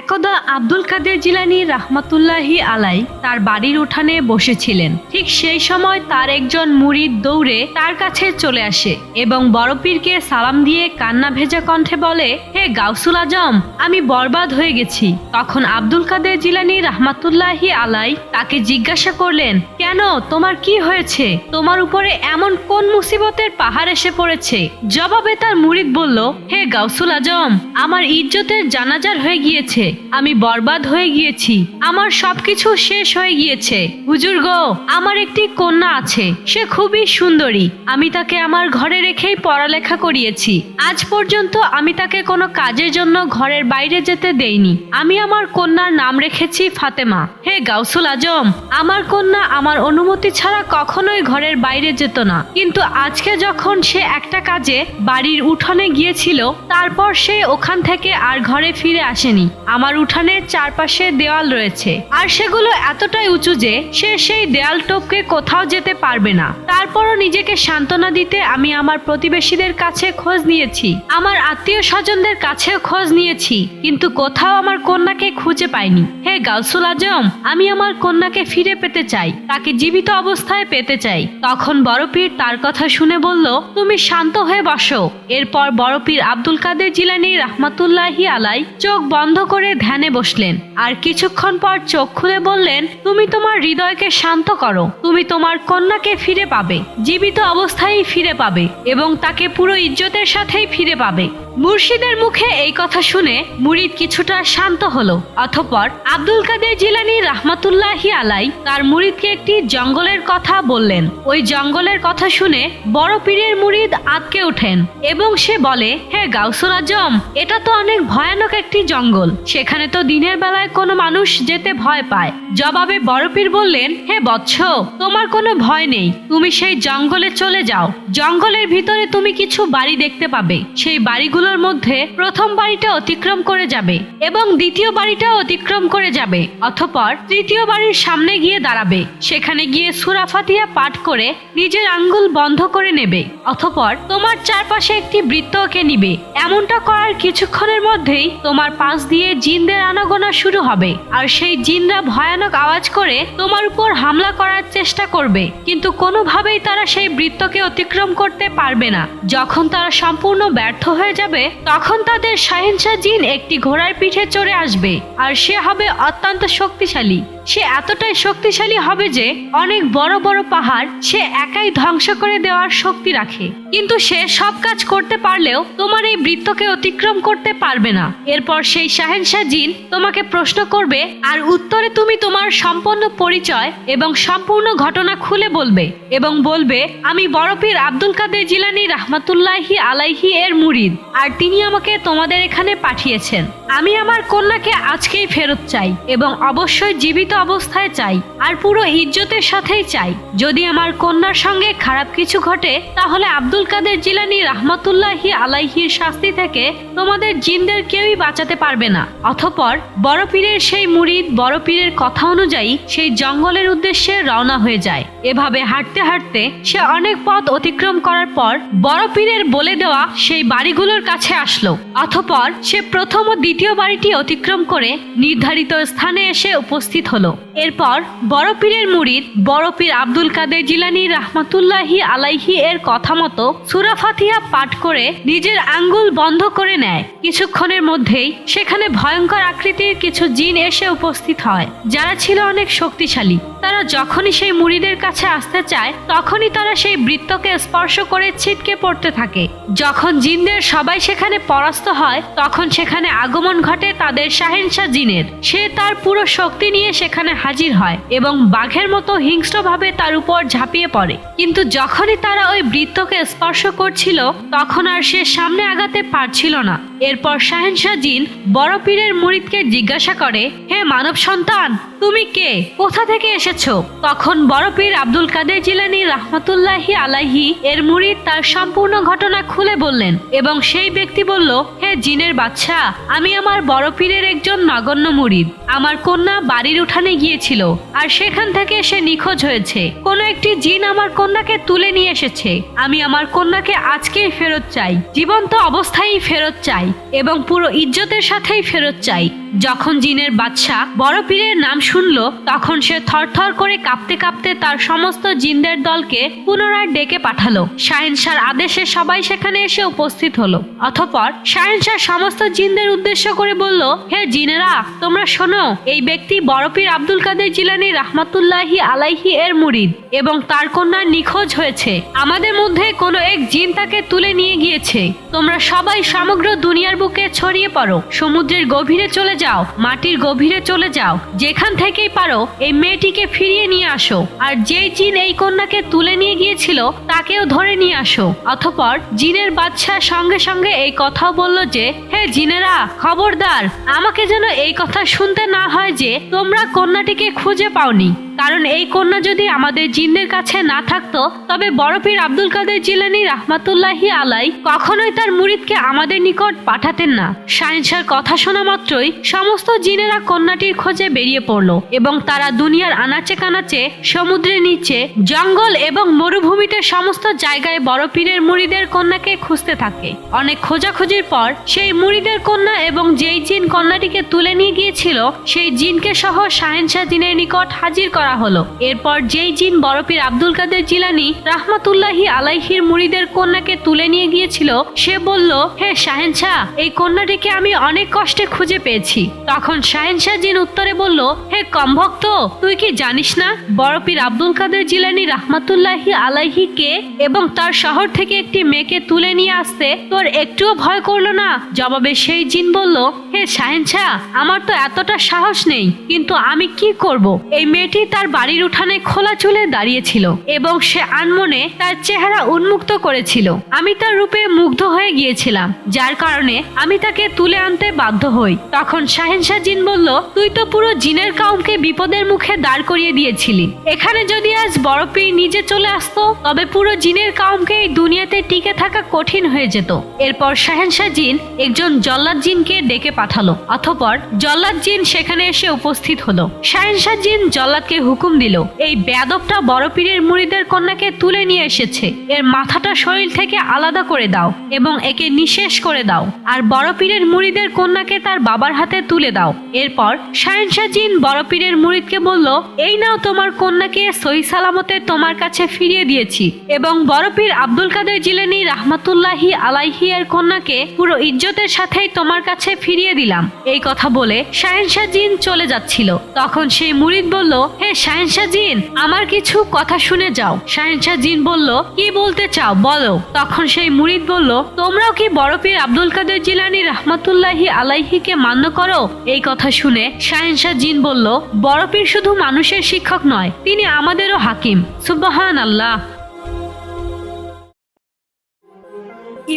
একদা আব্দুল কাদের জিলানি রাহমাতুল্লাহি আলাই তার বাড়ির উঠানে বসেছিলেন। ঠিক সেই সময় তার একজন মুরিদ দৌড়ে তার কাছে চলে আসে এবং বড় পীরকে সালাম দিয়ে কান্না ভেজা কণ্ঠে বলে, হে গাউসুল আজম, আমি বরবাদ হয়ে গেছি। তখন আব্দুল কাদের জিলানি রাহমাতুল্লাহি আলাই তাকে জিজ্ঞাসা করলেন, কেন? তোমার কি হয়েছে? তোমার উপরে এমন কোন মুসিবতের পাহাড় এসে পড়েছে? জবাবে তার মুরিদ বলল, হে গাউসুল আজম, আমার ইজ্জতের জানাজার হয়ে গিয়েছে। আমি বরবাদ হয়ে গিয়েছি। আমার সবকিছু শেষ হয়ে গিয়েছে। হুজুর গো, আমার একটি কন্যা আছে। সে খুবই সুন্দরী। আমি তাকে আমার ঘরে রেখেই পড়ালেখা করিয়েছি। আজ পর্যন্ত আমি তাকে কোনো কাজের জন্য ঘরের বাইরে যেতে দেইনি। আমি আমার কন্যার নাম রেখেছি ফাতেমা। হে গাউসুল আজম, আমার কন্যা আমার অনুমতি ছাড়া কখনোই ঘরের বাইরে যেত না। কিন্তু আজকে যখন সে একটা কাজে বাড়ির উঠোনে গিয়েছিল, তারপর সে ওখান থেকে আর ঘরে ফিরে আসেনি। আমার উঠানের চারপাশে দেওয়াল রয়েছে। আর সেগুলো এতটাই উঁচু যে সে সেই দেয়াল টপকে কোথাও যেতে পারবে না। তারপরও নিজেকে সান্ত্বনা দিতে আমি আমার প্রতিবেশীদের কাছে খোঁজ নিয়েছি। আমার আত্মীয় স্বজনদের কাছেও খোঁজ নিয়েছি। কিন্তু কোথাও আমার কন্যাকে খুঁজে পাইনি। হে গাউসুল আজম, আমি আমার কন্যাকে ফিরে পেতে চাই। তাকে জীবিত অবস্থায় পেতে চাই। তখন বড়পীর তার কথা শুনে বলল, তুমি শান্ত হয়ে বসো। এরপর বড়পীর আব্দুল কাদের জিলানি রাহমাতুল্লাহি আলাই চোখ বন্ধ করে ধ্যানে বসলেন। আর কিছুক্ষণ পর চোখ খুলে বললেন, তুমি তোমার হৃদয়কে শান্ত করো। তুমি তোমার কন্যাকে ফিরে পাবে। জীবিত অবস্থায় ফিরে পাবে এবং তাকে পুরো ইজ্জতের সাথেই ফিরে পাবে। মুর্শিদের মুখে এই কথা শুনে মুরিদ কিছুটা শান্ত হলো। অথপর আব্দুল কাদের জিলানি রাহমাতুল্লাহি আলাই তার মুরিদকে একটি জঙ্গলের কথা বললেন। ওই জঙ্গলের কথা শুনে বড় পীরের মুরিদ আটকে ওঠেন এবং সে বলে, হে গাউসুল আজম এটা তো অনেক ভয়ানক একটি জঙ্গল। সেখানে তো দিনের বেলায় কোনো মানুষ যেতে ভয় পায়। জবাবে বড় পীর বললেন, হে বৎস, তোমার কোনো ভয় নেই। তুমি সেই জঙ্গলে চলে যাও। জঙ্গলের ভিতরে তুমি কিছু বাড়ি দেখতে পাবে। সেই বাড়িগুলোর মধ্যে প্রথম বাড়িটা অতিক্রম করে যাবে এবং দ্বিতীয় বাড়িটা অতিক্রম করে যাবে, অথপর তৃতীয় বাড়ির সামনে গিয়ে দাঁড়াবে। সেখানে গিয়ে সুরাফাতিয়া পাঠ করে নিজের আঙ্গুল বন্ধ করে নেবে, অথপর তোমার চারপাশে একটি বৃত্তকে নিবে। এমনটা করার কিছুক্ষণের মধ্যেই তোমার পাশ দিয়ে জিনদের আনাগোনা শুরু হবে। আর সেই জিনরা ভয়ানক আওয়াজ করে তোমার উপর হামলা করার চেষ্টা করবে। কিন্তু কোনোভাবেই তারা সেই বৃত্তকে অতিক্রম করতে পারবে না। যখন তারা সম্পূর্ণ ব্যর্থ হয়ে যাবে, তখন তাদের সাহেনশা জিন একটি ঘোড়ার পিঠে চড়ে আসবে। আর সে হবে অত্যন্ত শক্তিশালী। সে এতটাই শক্তিশালী হবে যে অনেক বড় বড় পাহাড় সে একাই ধ্বংস করে দেওয়ার শক্তি রাখে। কিন্তু সে সব কাজ করতে পারলেও তোমার এই বৃত্তকে অতিক্রম করতে পারবে না। এরপর সেই শাহেনশাহ জিন তোমাকে প্রশ্ন করবে, আর উত্তরে তুমি তোমার সম্পূর্ণ পরিচয় এবং সম্পূর্ণ ঘটনা খুলে বলবে এবং বলবে, আমি বরফির আব্দুল কাদের জিলানি রাহমাতুল্লাহি আলাইহি এর মুরিদ, আর তিনি আমাকে তোমাদের এখানে পাঠিয়েছেন। আমি আমার কন্যাকে আজকেই ফেরত চাই এবং অবশ্যই জীবিত অবস্থায় চাই, আর পুরো ইজ্জতের সাথেই চাই। যদি আমার কন্যার সঙ্গে খারাপ কিছু ঘটে, তাহলে আব্দুল কাদের জিলানি রাহমাতুল্লাহি আলাইহির শাস্তি থেকে তোমাদের জিনদের কেউই বাঁচাতে পারবে না। অথপর, বড় পীরের সেই মুরিদ, বড় পীরের কথা অনুযায়ী সেই জঙ্গলের উদ্দেশ্যে রওনা হয়ে যায়। এভাবে হাঁটতে হাঁটতে সে অনেক পথ অতিক্রম করার পর বড় পীরের বলে দেওয়া সেই বাড়িগুলোর কাছে আসলো। অথপর, সে প্রথম ও দ্বিতীয় বাড়িটি অতিক্রম করে নির্ধারিত স্থানে এসে উপস্থিত হলো। এরপর বড় পীরের মুরিদ বড় পীর আব্দুল কাদের জিলানি রাহমাতুল্লাহি আলাইহি এর কথা মতো সুরা ফাতিহা পাঠ করে নিজের আঙ্গুল বন্ধ করে নেয়। কিছুক্ষণের মধ্যেই সেখানে ভয়ঙ্কর আকৃতির কিছু জিন এসে উপস্থিত হয়, যারা ছিল অনেক শক্তিশালী। তারা যখনই সেই মুড়িদের কাছে আসতে চায়, তখনই তারা সেই বৃত্তকে স্পর্শ করে ছিটকে পড়তে থাকে। যখন জিনদের সবাই সেখানে পরাস্ত হয়, তখন সেখানে আগমন ঘটে তাদের শাহেনশাহ জিনের। সে তার পুরো শক্তি নিয়ে সেখানে হাজির হয় এবং বাঘের মতো হিংস্রভাবে তার উপর ঝাঁপিয়ে পড়ে। কিন্তু যখনই তারা ওই বৃত্তকে স্পর্শ করছিল, তখন আর সে সামনে আগাতে পারছিল না। এরপর শাহেনশাহ জিন বড় পীরের মুরিদকে জিজ্ঞাসা করে, হে মানব সন্তান, তুমি কে? কোথা থেকে এসেছ? তখন বড় পীর আব্দুল কাদের জিলানি রাহমাতুল্লাহি আলাহি এর মুরিদ তার সম্পূর্ণ ঘটনা খুলে বললেন এবং সেই ব্যক্তি বলল, হে জিনের বাচ্চা, আমি আমার বড় পীরের একজন নগণ্য মুরিদ। আমার কন্যা বাড়ির উঠানে গিয়েছিল আর সেখান থেকে সে নিখোঁজ হয়েছে। কোনো একটি জিন আমার কন্যাকে তুলে নিয়ে এসেছে। আমি আমার কন্যাকে আজকেই ফেরত চাই। জীবন্ত অবস্থায় ফেরত চাই। এবং পুরো ইজ্জতের সাথেই ফেরত চাই। যখন জিনের বাদশাহ বড় পীরের নাম শুনল, তখন সে থরথর করে কাঁপতে কাঁপতে তার সমস্ত জিনদের দলকে পুনরায় ডেকে পাঠালো। শাহিনশার আদেশে সবাই সেখানে এসে উপস্থিত হলো। অথপর শাহিনশাহ সমস্ত জিনদের উদ্দেশ্য করে বলল, হে জিনেরা, তোমরা শোনো, এই ব্যক্তি বড় পীর আব্দুল কাদের জিলানি রাহমাতুল্লাহি আলাইহি এর মুরিদ এবং তার কন্যা নিখোঁজ হয়েছে। আমাদের মধ্যে কোনো এক জিন তাকে তুলে নিয়ে গিয়েছে। তোমরা সবাই সমগ্র দুনিয়ার বুকে ছড়িয়ে পড়ো। সমুদ্রের গভীরে চলে যাও, মাটির গভীরে চলে যাও। যেখান থেকেই পারো, এই মেয়েটিকে ফিরিয়ে নিয়ে আসো। আর যেই জিন এই কন্যাকে তুলে নিয়ে গিয়েছিল, তাকেও ধরে নিয়ে আসো। অথপর জিনের বাদশাহ সঙ্গে সঙ্গে এই কথাও বলল যে, হে জিনেরা, খবরদার, আমাকে যেন এই কথা শুনতে না হয় যে, তোমরা কন্যাটিকে খুঁজে পাওনি। কারণ এই কন্যা যদি আমাদের জিনদের কাছে না থাকতো, তবে বরফির আব্দুল কাদের জিলানি রাহমাতুল্লাহি আলাই কখনোই তার মুরিদকে আমাদের নিকট পাঠাতেন না। সায়েন্সার কথা শোনা মাত্রই সমস্ত জিনেরা কন্যাটির খোঁজে বেরিয়ে পড়ল এবং তারা দুনিয়ার আনাচে কানাচে, সমুদ্রের নিচে, জঙ্গল এবং মরুভূমিতে সমস্ত জায়গায় বরফিরের মুড়িদের কন্যাকে খুঁজতে থাকে। অনেক খোঁজাখুঁজির পর সেই মুড়িদের কন্যা এবং যেই জিন কন্যাটিকে তুলে নিয়ে গিয়েছিল, সেই জিনকে সহ শাহেনশাহ জিনের নিকট হাজির করা হলো। এরপর যেই জিন বরফির আব্দুল কাদের জিলানি রাহমাতুল্লাহি আলাইহির মুড়িদের কন্যাকে তুলে নিয়ে গিয়েছিল, সে বলল, হে শাহেনশাহ এই কন্যাটিকে আমি অনেক কষ্টে খুঁজে পেয়েছি। তখন শাহেনশাহ জিন উত্তরে বলল, হে কমভক্ত, তুই কি জানিস না, বরফির আব্দুল কাদের জিলানি রাহমাতুল্লাহি আলাইহি কে এবং তার শহর থেকে একটি মেয়েকে তুলে নিয়ে আসতে তোর একটুও ভয় করল না? জবাবে সেই জিন বলল, হে শাহেনশাহ আমার তো এতটা সাহস নেই, কিন্তু আমি কি করব? এই মেয়েটি তার বাড়ির উঠানে খোলা চুলে দাঁড়িয়েছিল এবং সে আনমনে তার চেহারা উন্মুক্ত করেছিল। আমি তার রূপে মুগ্ধ হয়ে গিয়েছিলাম, যার কারণে আমি তাকে তুলে আনতে বাধ্য হই। তখন শাহেনশাহ জিন বলল, তুই তো পুরো জিনের কাউমকে বিপদের মুখে দাঁড় করিয়ে দিয়েছিলি। এখানে যদি আজ বরফি নিজে চলে আসতো, তবে পুরো জিনের কাউমকে এই দুনিয়াতে টিকে থাকা কঠিন হয়ে যেত। এরপর শাহেনশাহ জিন একজন জল্লাদ জিনকে ডেকে পাঠালো, অথপর জল্লাদ জিন সেখানে এসে উপস্থিত হলো। শাহেনশাহ জিন জল্লাদকে হুকুম দিল, এই বেদবটা বড় পীরের মুড়িদের কন্যাকে তুলে নিয়ে এসেছে। এর মাথাটা শরীর থেকে আলাদা করে দাও এবং একে নিঃশেষ করে দাও। আর বড় পীরের মুড়িদের কন্যাকে তার বাবার হাতে তুলে দাও। এরপর শাহেনশাহ জিন বড় পীরের মুড়িদকে বলল, এই নাও তোমার কন্যাকে সহি সালামতে তোমার কাছে ফিরিয়ে দিয়েছি। এবং বড় পীর আব্দুল কাদের জিলেনি রাহমাতুল্লাহি আলাইহি এর কন্যাকে পুরো ইজ্জতের সাথেই তোমার কাছে ফিরিয়ে দিলাম। এই কথা বলে শাহেনশাহ জিন চলে যাচ্ছিল। তখন সেই মুরিদ বলল, হে শাহেনশাহ জিন, আমার কিছু কথা শুনে যাও। শাহেনশাহ জিন বলল, কি বলতে চাও? বলো। তখন সেই মুরিদ বলল, তোমরাও কি বড় পীর আব্দুল কাদের জিলানি রাহমাতুল্লাহি আলাইহিকে মান্য করো? এই কথা শুনে শাহেনশাহ জিন বলল, বড় পীর শুধু মানুষের শিক্ষক নয়, তিনি আমাদেরও হাকিম। সুবহান আল্লাহ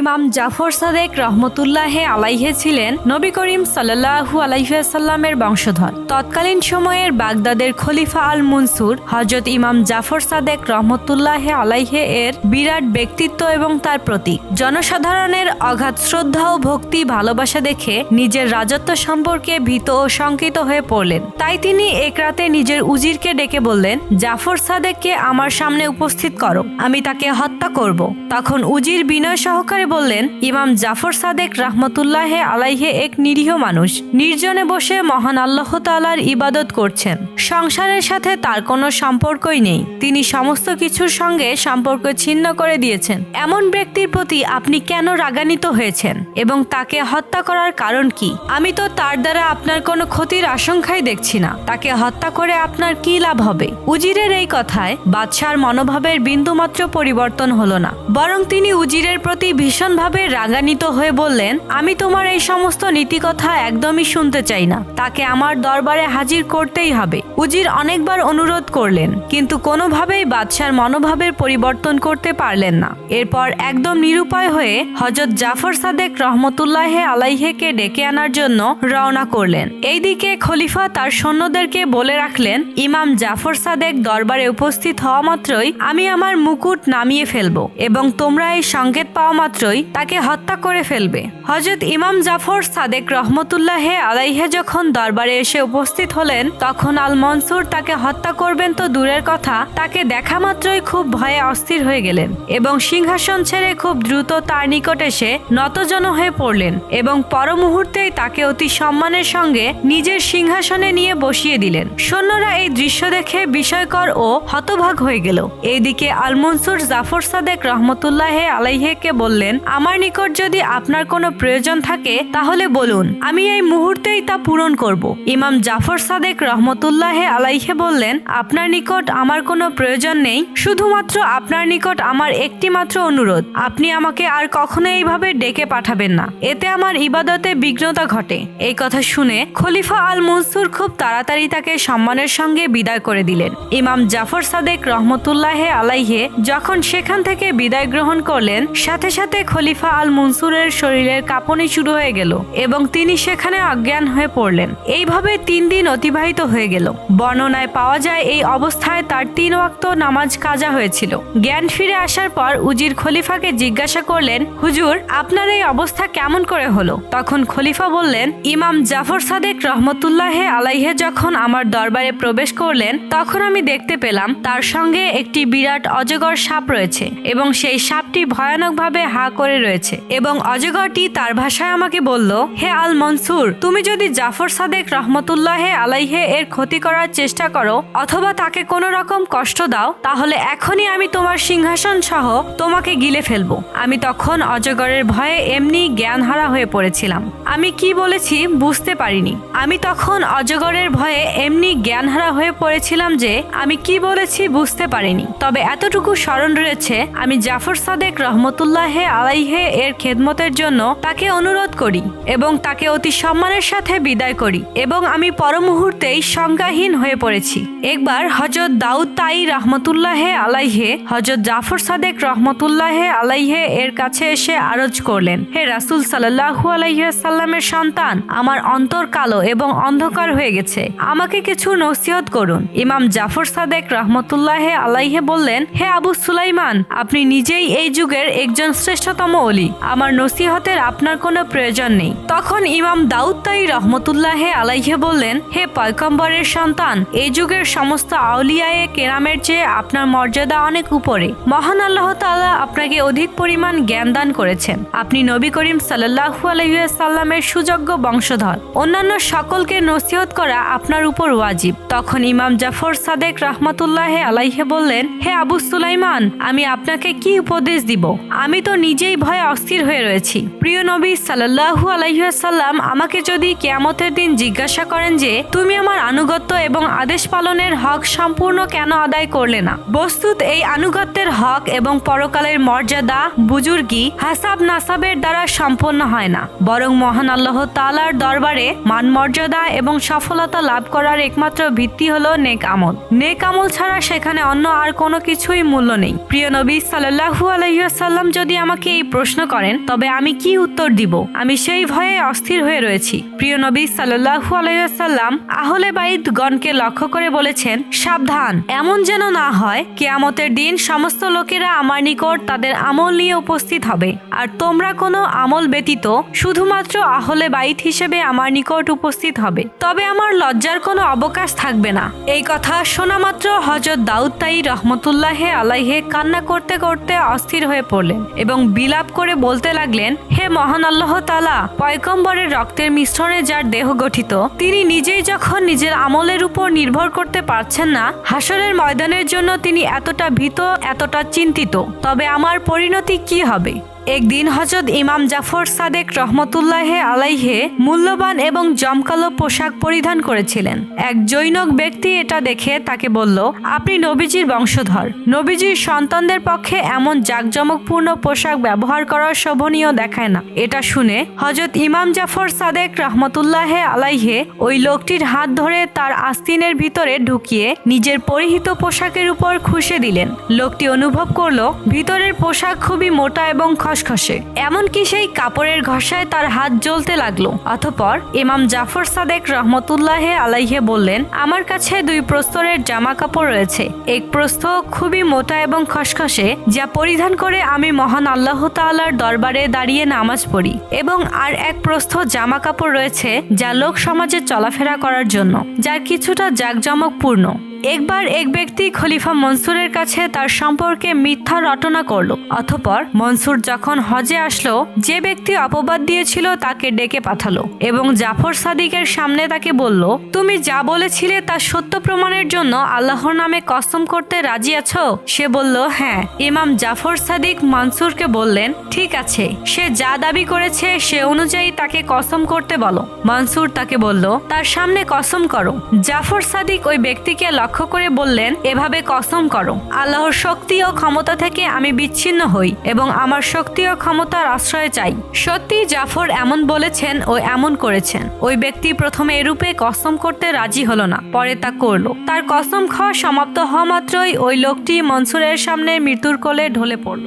ইমাম জাফর সাদেক রহমতুল্লাহে আলাইহে ছিলেন নবী করিম সাল্লাহু আলাইসাল্লামের বংশধর। তৎকালীন সময়ের বাগদাদের খলিফা আল মনসুর হজরত ইমাম জাফর সাদেক রহমতুল্লাহে আলাইহে এর বিরাট ব্যক্তিত্ব এবং তার প্রতীক। জনসাধারণের অগাধ শ্রদ্ধা ও ভক্তি ভালোবাসা দেখে নিজের রাজত্ব সম্পর্কে ভীত ও শঙ্কিত হয়ে পড়লেন। তাই তিনি এক রাতে নিজের উজিরকে ডেকে বললেন, জাফর সাদেককে আমার সামনে উপস্থিত করো, আমি তাকে হত্যা করব। তখন উজির বিনয় সহকারে বললেন, ইমাম জাফর সাদেক রাহমতুল্লাহে আলাইহে এক নিরীহ মানুষ। নির্জনে বসে মহান আল্লাহ তালার ইবাদত করছেন। সংসারের সাথে তার কোনো সম্পর্কই নেই। তিনি সমস্ত কিছুর সঙ্গে সম্পর্ক ছিন্ন করে দিয়েছেন। এমন ব্যক্তির প্রতি আপনি কেন রাগান্বিত হয়েছেন? এবং তাকে হত্যা করার কারণ কি? আমি তো তার দ্বারা আপনার কোনো ক্ষতির আশঙ্কাই দেখছি না। তাকে হত্যা করে আপনার কি লাভ হবে? উজিরের এই কথায় বাদশার মনোভাবের বিন্দুমাত্র পরিবর্তন হলো না। বরং তিনি উজিরের প্রতি ভীষণ ভীষণভাবে রাগান্বিত হয়ে বললেন, আমি তোমার এই সমস্ত নীতিকথা একদমই শুনতে চাই না। তাকে আমার দরবারে হাজির করতেই হবে। উজির অনেকবার অনুরোধ করলেন, কিন্তু কোনোভাবেই বাদশার মনোভাবের পরিবর্তন করতে পারলেন না। এরপর একদম নিরুপায় হয়ে হজরত জাফর সাদেক রহমতুল্লাহে আলাইহেকে ডেকে আনার জন্য রওনা করলেন। এইদিকে খলিফা তার সৈন্যদেরকে বলে রাখলেন, ইমাম জাফর সাদেক দরবারে উপস্থিত হওয়া মাত্রই আমি আমার মুকুট নামিয়ে ফেলব এবং তোমরা এই সংকেত পাওয়া মাত্রই তাকে হত্যা করে ফেলবে। হজরত ইমাম জাফর সাদেক রহমতুল্লাহে আলাইহে যখন দরবারে এসে উপস্থিত হলেন, তখন আল মনসুর তাকে হত্যা করবেন তো দূরের কথা, তাকে দেখা মাত্রই খুব ভয়ে অস্থির হয়ে গেলেন এবং সিংহাসন ছেড়ে খুব দ্রুত তার নিকট এসে নতজন হয়ে পড়লেন এবং পর মুহূর্তেই তাকে অতি সম্মানের সঙ্গে নিজের সিংহাসনে নিয়ে বসিয়ে দিলেন। সৈন্যরা এই দৃশ্য দেখে বিস্ময়কর ও হতভাগ হয়ে গেল। এইদিকে আল মনসুর জাফর সাদেক রহমতুল্লাহে আলাইহেকে বললেন আমার নিকট যদি আপনার কোনো প্রয়োজন থাকে, তাহলে বলুন। আমি এই মুহূর্তেই তা পূরণ করব। ইমাম জাফর সাদেক রহমতুল্লাহে আলাইহে বললেন, আপনার নিকট আমার কোনো প্রয়োজন নেই, শুধুমাত্র আপনার নিকট আমার একটি মাত্র অনুরোধ। আপনি আমাকে আর কখনো এইভাবে ডেকে পাঠাবেন না। এতে আমার ইবাদতে বিঘ্নতা ঘটে। এই কথা শুনে খলিফা আল মনসুর খুব তাড়াতাড়ি তাকে সম্মানের সঙ্গে বিদায় করে দিলেন। ইমাম জাফর সাদেক রহমতুল্লাহে আলাইহে যখন সেখান থেকে বিদায় গ্রহণ করলেন, সাথে সাথে খলিফা আল মনসুরের শরীরের কাঁপনি শুরু হয়ে গেল এবং তিনি সেখানে অজ্ঞান হয়ে পড়লেন। এইভাবে তিন দিন অতিবাহিত হয়ে গেল। বর্ণনায় পাওয়া যায় এই অবস্থায় তার তিন ওয়াক্ত নামাজ কাজা হয়েছিল। জ্ঞান ফিরে আসার পর উজির খলিফাকে জিজ্ঞাসা করলেন, হুজুর, আপনার এই অবস্থা কেমন করে হলো? তখন খলিফা বললেন, ইমাম জাফর সাদেক রহমতুল্লাহে আলাইহে যখন আমার দরবারে প্রবেশ করলেন, তখন আমি দেখতে পেলাম তার সঙ্গে একটি বিরাট অজগর সাপ রয়েছে এবং সেই সাপটি ভয়ানকভাবে হা করে রয়েছে। এবং অজগরটি তার ভাষায় আমাকে বলল, হে আল মনসুর তুমি যদি জাফর সাদেক রহমতুল্লাহে আলাইহে এর ক্ষতি করার চেষ্টা করো, অথবা তাকে কোনো রকম কষ্ট দাও, তাহলে এখনই আমি তোমার সিংহাসন সহ তোমাকে গিলে ফেলব। আমি তখন অজগরের ভয়ে এমনি জ্ঞানহারা হয়ে পড়েছিলাম। আমি কি বলেছি বুঝতে পারিনি। আমি তখন অজগরের ভয়ে এমনি জ্ঞানহারা হয়ে পড়েছিলাম যে, আমি কি বলেছি বুঝতে পারিনি। তবে এতটুকু স্মরণ রয়েছে, আমি জাফর সাদেক রহমতুল্লাহে আলাইহে এর খেদমতের জন্য তাকে অনুরোধ করি এবং তাকে অতি সম্মানের সাথে বিদায় করি এবং আমি পর মুহূর্তেই সংজ্ঞাহীন হয়ে পড়েছি। একবার হজরত দাউদ তাই রহমতুল্লাহে আলাইহে হজরত জাফর সাদেক রহমতুল্লাহে আলাইহে এর কাছে এসে আরজ করলেন, হে রাসুল সাল্লাহু আলাইসাল্লামের সন্তান, আমার অন্তর কালো এবং অন্ধকার হয়ে গেছে। আমাকে কিছু নসিহত করুন। ইমাম জাফর সাদেক রহমতুল্লাহে আলাইহে বললেন, হে আবু সুলাইমান, আপনি নিজেই এই যুগের একজন শ্রেষ্ঠতম অলি। আমার নসিহতের আপনার কোনো প্রয়োজন নেই। তখন ইমাম দাউদ রহমতুল্লাহে আলাইহে বললেন, হে পয়কম্বরের সন্তান, এই যুগের সমস্ত আউলিয়ায়ে কেরামের চেয়ে আপনার মর্যাদা অনেক উপরে। মহান আল্লাহ তাআলা আপনাকে অধিক পরিমাণ জ্ঞান দান করেছেন। আপনি নবী করিম সাল্লাহু আলহিসাল্লামের সুযোগ্য বংশধর। অন্যান্য সকলকে নসিহত করা আপনার উপর ওয়াজিব। তখন ইমাম জাফর সাদেক রহমতুল্লাহে আলাইহে বললেন, হে আবু সুলাইমান, আমি আপনাকে কি উপদেশ দিব? আমি তো নিজেই ভয়ে অস্থির হয়ে রয়েছি। প্রিয় নবী সাল্লাহু আলাইসাল্লাম আমাকে যদি কেয়ামতের দিন জিজ্ঞাসা করেন যে, তুমি আমার আনুগত্য এবং আদেশ পালনের হক সম্পূর্ণ কেন আদায় করলে না? বস্তুত এই আনুগত্যের হক এবং পরকালের মর্যাদা বুজুর্গি হাসাব নাসাবের দ্বারা সম্পন্ন হয় না। বরং মহান আল্লাহ তালার দরবারে মান মর্যাদা এবং সফলতা লাভ করার একমাত্র ভিত্তি হলো নেক আমল। নেক আমল ছাড়া সেখানে অন্য আর কোনো কিছুই মূল্য নেই। প্রিয় নবী সাল্লাহু আলহিহাসাল্লাম যদি আমাকে এই প্রশ্ন করেন, তবে আমি কি উত্তর দিব? আমি সেই ভয়ে অস্থির হয়ে রয়েছি। প্রিয় নবী সাল্লাহু আলহিহাসাল্লাম আহলে বাইদ গণকে লক্ষ্য করে বলেছেন, সাবধান, এমন যেন না হয়, কেয়ামতের দিন সমস্ত লোকেরা আমার নিকট তাদের আমল নিয়ে উপস্থিত হবে। আর তোমরা কোনো আমল ব্যতীত শুধুমাত্র আহলে বাইত হিসেবে আমার নিকট উপস্থিত হবে। তবে আমার লজ্জার কোনো অবকাশ থাকবে না। এই কথা শোনা মাত্র হজরত দাউদ তাই রহমতুল্লাহে আলাইহে কান্না করতে করতে অস্থির হয়ে পড়লেন এবং বিলাপ করে বলতে লাগলেন, হে মহান আল্লাহ তালা পয়কম্বরের রক্তের মিশ্রণে যার দেহ গঠিত, তিনি নিজেই যখন নিজের আমলের উপর নির্ভর করতে পারছেন না, হাসরের ময়দানের জন্য তিনি এতটা ভীত, এতটা চিন্তিত। তবে আমার পরিণতি কি হবে? একদিন হজরত ইমাম জাফর সাদেক রহমতুল্লাহে আলাইহে মূল্যবান এবং জমকালো পোশাক পরিধান করেছিলেন। এক জৈনক ব্যক্তি এটা দেখে তাকে বলল, আপনি নবীজির বংশধর। নবীজির সন্তানদের পক্ষে এমন জাঁকজমকপূর্ণ পোশাক ব্যবহার করা শোভনীয় দেখায় না। এটা শুনে হজরত ইমাম জাফর সাদেক রহমতুল্লাহে আলাইহে ওই লোকটির হাত ধরে তার আস্তিনের ভিতরে ঢুকিয়ে নিজের পরিহিত পোশাকের উপর খুশে দিলেন। লোকটি অনুভব করল, ভিতরের পোশাক খুবই মোটা এবং খসখসে। এমনকি সেই কাপড়ের ঘষায় তার হাত জ্বলতে লাগল। অথপর ইমাম জাফর সাদেক রহমতুল্লাহে আলাইহে বললেন, আমার কাছে দুই প্রস্তরের জামা কাপড় রয়েছে। এক প্রস্থ খুবই মোটা এবং খসখসে, যা পরিধান করে আমি মহান আল্লাহ তাআলার দরবারে দাঁড়িয়ে নামাজ পড়ি। এবং আর এক প্রস্থ জামা কাপড় রয়েছে, যা লোক সমাজে চলাফেরা করার জন্য, যার কিছুটা জাঁকজমকপূর্ণ। একবার এক ব্যক্তি খলিফা মনসুরের কাছে তার সম্পর্কে মিথ্যা রটনা করল অথপর মনসুর যখন হজে আসলো, যে ব্যক্তি অপবাদ দিয়েছিল তাকে ডেকে পাঠালো এবং জাফর সাদিকের সামনে তাকে বলল, তুমি যা বলেছিলে তা সত্য প্রমাণের জন্য আল্লাহর নামে কসম করতে রাজি আছো? সে বলল হ্যাঁ। ইমাম জাফর সাদিক মনসুরকে বললেন, ঠিক আছে। সে যা দাবি করেছে সে অনুযায়ী তাকে কসম করতে বলো। মনসুর তাকে বলল, তার সামনে কসম করো। জাফর সাদিক ওই ব্যক্তিকে লক্ষ্য করে বললেন, এভাবে কসম করো। আল্লাহর শক্তি ও ক্ষমতা থেকে আমি বিচ্ছিন্ন হই এবং আমার শক্তি ও ক্ষমতার আশ্রয় চাই। সত্যি জাফর এমন বলেছেন ও এমন করেছেন। ওই ব্যক্তি প্রথমে এরূপে কসম করতে রাজি হলো না, পরে তা করল। তার কসম খাওয়া সমাপ্ত হওয়া মাত্রই ওই লোকটি মনসুরের সামনে মৃত্যুর কোলে ঢলে পড়ল।